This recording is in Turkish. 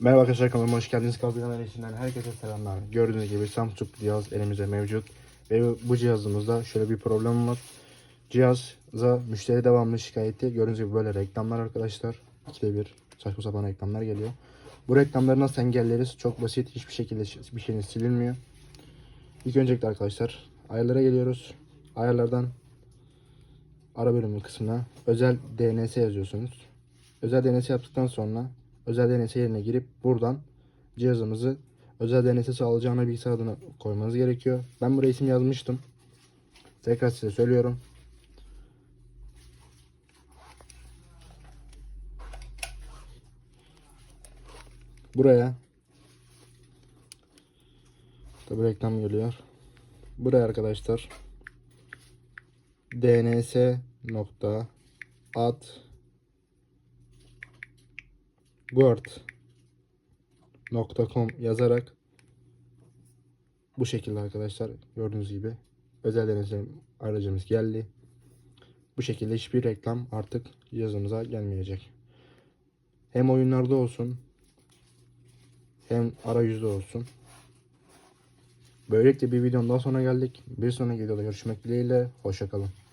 Merhaba arkadaşlar kanalıma hoş geldiniz. Kalkılan ailesinden herkese selamlar. Gördüğünüz gibi Samsung cihaz elimizde mevcut. Ve bu cihazımızda şöyle bir problem var. Cihaza müşteri devamlı şikayeti. Gördüğünüz gibi böyle reklamlar arkadaşlar. İkide bir saçma sapan reklamlar geliyor. Bu reklamları nasıl engelleriz? Çok basit. Hiçbir şekilde bir şeyin silinmiyor. İlk öncelikle arkadaşlar ayarlara geliyoruz. Ayarlardan ara bölümü kısmına özel DNS yazıyorsunuz. Özel DNS yaptıktan sonra özel DNS yerine girip buradan cihazımızı özel DNS sağlayacağına bilgisayar adını koymanız gerekiyor. Ben buraya isim yazmıştım. Tekrar size söylüyorum. Buraya Tabi reklam geliyor. Buraya arkadaşlar dns ad word.com yazarak bu şekilde arkadaşlar gördüğünüz gibi özel denetim aracımız geldi. Bu şekilde hiçbir reklam artık yazımıza gelmeyecek. Hem oyunlarda olsun hem arayüzde olsun. Böylelikle bir videonun daha sonra geldik. Bir sonraki videoda görüşmek dileğiyle. Hoşçakalın.